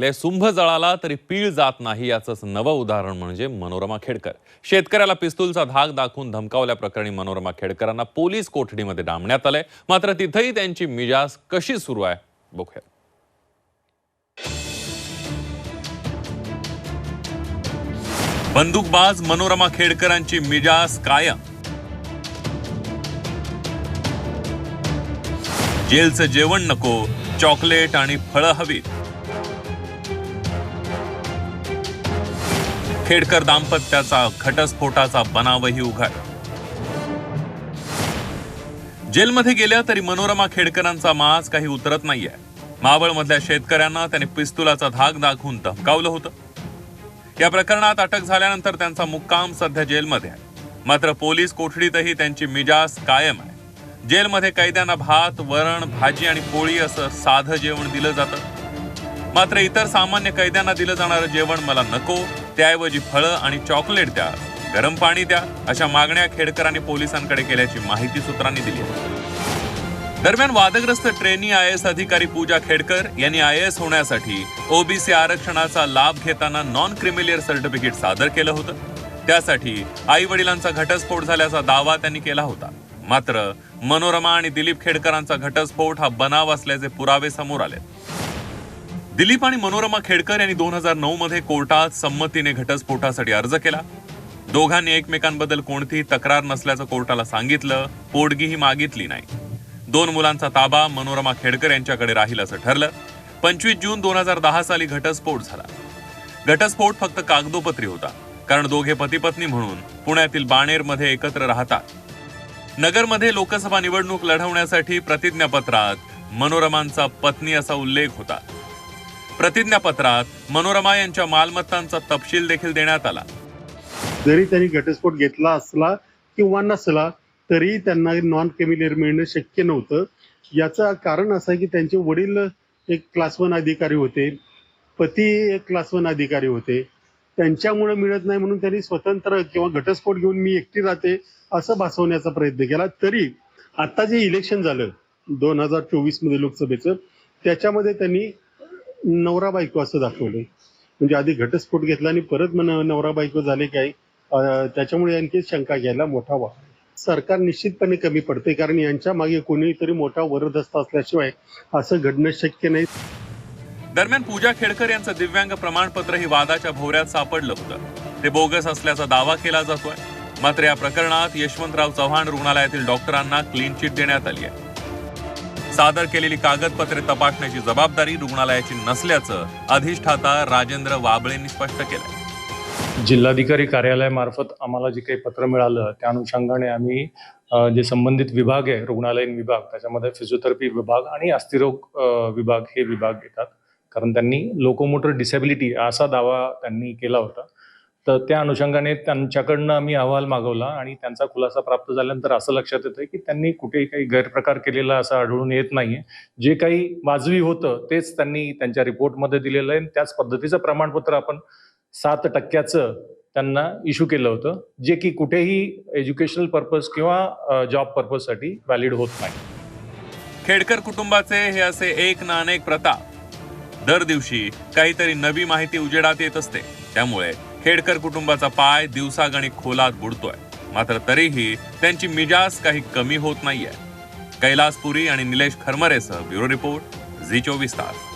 ले सुंभ जळाला तरी पीळ जात नाही याचंच नवं उदाहरण म्हणजे मनोरमा खेडकर. शेतकऱ्याला पिस्तूलचा धाक दाखवून धमकावल्याप्रकरणी मनोरमा खेडकरांना पोलीस कोठडीमध्ये डांबण्यात आलंय मात्र तिथंही त्यांची मिजाज कशी सुरू आहे बघूया. बंदूकबाज मनोरमा खेडकरांची मिजाज कायम. जेलचं जेवण नको चॉकलेट आणि फळं हवीत. खेडकर दाम्पत्याचा घटस्फोटाचा बनावही उघड. जेलमध्ये गेल्या तरी मनोरमा खेडकरांचा माज काही उतरत नाहीये. मावळमधल्या शेतकऱ्यांना त्याने पिस्तुलाचा धाक दाखवून धमकावलं होतं. या प्रकरणात अटक झाल्यानंतर त्यांचा मुक्काम सध्या जेलमध्ये आहे. मात्र पोलीस कोठडीतही त्यांची मिजाज कायम आहे. जेलमध्ये कैद्यांना भात वरण भाजी आणि पोळी असं साधं जेवण दिलं जातं. मात्र इतर सामान्य कैद्यांना दिलं जाणारं जेवण मला नको. त्याऐवजी फळं आणि चॉकलेट द्या. गरम पाणी द्या अशा मागण्या खेडकरांनी पोलिसांकडे केल्याची माहिती सूत्रांनी दिली. दरम्यान वादग्रस्त ट्रेनी आय एस अधिकारी पूजा खेडकर यांनी आय एस होण्यासाठी ओबीसी आरक्षणाचा लाभ घेताना नॉन क्रिमिलियर सर्टिफिकेट सादर केलं होतं. त्यासाठी आई वडिलांचा घटस्फोट झाल्याचा दावा त्यांनी केला होता. मात्र मनोरमा आणि दिलीप खेडकरांचा घटस्फोट हा बनाव असल्याचे पुरावे समोर आले दिलीप आणि मनोरमा खेडकर यांनी दोन हजार नऊ मध्ये कोर्टात संमतीने घटस्फोटासाठी अर्ज केला. दोघांनी एकमेकांबद्दल कोणतीही तक्रार नसल्याचं कोर्टाला सांगितलं पोटगीही मागितली नाही. दोन मुलांचा ताबा मनोरमा खेडकर यांच्याकडे राहील असं ठरलं. पंचवीस जून दोन हजार दहा साली घटस्फोट झाला. घटस्फोट फक्त कागदोपत्री होता कारण दोघे पतीपत्नी म्हणून पुण्यातील बाणेरमध्ये एकत्र राहतात. नगरमध्ये लोकसभा निवडणूक लढवण्यासाठी प्रतिज्ञापत्रात मनोरमांचा पत्नी असा उल्लेख होता. प्रतिज्ञापत्रात मनोरमा यांच्या मालमत्तांचा तपशील देखील देण्यात आला. जरी त्यांनी घटस्फोट घेतला असला किंवा नसला तरी त्यांना नॉन केमिलियर मिळणं शक्य नव्हतं. याचं कारण असं आहे की त्यांचे वडील एक क्लास वन अधिकारी होते पती एक क्लास वन अधिकारी होते. त्यांच्यामुळे मिळत नाही म्हणून त्यांनी स्वतंत्र किंवा घटस्फोट घेऊन मी एकटी राहते असं भासवण्याचा प्रयत्न केला. तरी आता जे इलेक्शन झालं दोन हजार चोवीसमध्ये लोकसभेचं त्याच्यामध्ये त्यांनी नवरा बायको असं दाखवलंय. म्हणजे आधी घटस्फोट घेतला आणि परत मन नवरा बायको झाले काय त्याच्यामुळे आणखी शंका घ्यायला मोठा वा सरकार निश्चितपणे कमी पडते कारण यांच्या मागे कोणीतरी मोठा वरदस्त असल्याशिवाय असं घडणं शक्य नाही. दरम्यान पूजा खेडकर यांचं दिव्यांग प्रमाणपत्र ही वादाच्या भोवऱ्यात सापडलं होतं. ते बोगस असल्याचा दावा केला जातोय. मात्र या प्रकरणात यशवंतराव चव्हाण रुग्णालयातील डॉक्टरांना क्लीन चिट देण्यात आली आहे. सादर केलेली कागदपत्रे तपासण्याची जबाबदारी रुग्णालयाची नसल्याचं अधिष्ठाता राजेंद्र वाबळेंनी स्पष्ट केलं जिल्हाधिकारी कार्यालयामार्फत आम्हाला जे काही पत्र मिळालं त्या अनुषंगाने आम्ही जे संबंधित विभाग आहे रुग्णालयीन विभाग त्याच्यामध्ये फिजिओथेरपी विभाग आणि अस्थिरोग विभाग हे विभाग येतात. कारण त्यांनी लोकोमोटर डिसेबिलिटी असा दावा त्यांनी केला होता. तर त्या अनुषंगाने त्यांच्याकडनं आम्ही अहवाल मागवला आणि त्यांचा खुलासा प्राप्त झाल्यानंतर असं लक्षात येतं की त्यांनी कुठेही काही गैरप्रकार केलेला असं आढळून येत नाहीये. जे काही वाजवी होतं तेच त्यांनी त्यांच्या रिपोर्टमध्ये दिलेलं आहे. आणि त्याच पद्धतीचं प्रमाणपत्र आपण सात टक्क्याचं त्यांना इश्यू केलं होतं जे की कुठेही एज्युकेशनल पर्पज किंवा जॉब पर्पजसाठी व्हॅलिड होत नाही. खेडकर कुटुंबाचे हे असे एक ना अनेक प्रताप दर दिवशी काहीतरी नवी माहिती उजेडात येत असते. त्यामुळे खेडकर कुटुंबाचा पाय दिवसागणिक खोलात बुडतोय. मात्र तरीही त्यांची मिजाज काही कमी होत नाहीये. कैलासपुरी आणि निलेश खरमरेसह ब्युरो रिपोर्ट झी चोवीस तास.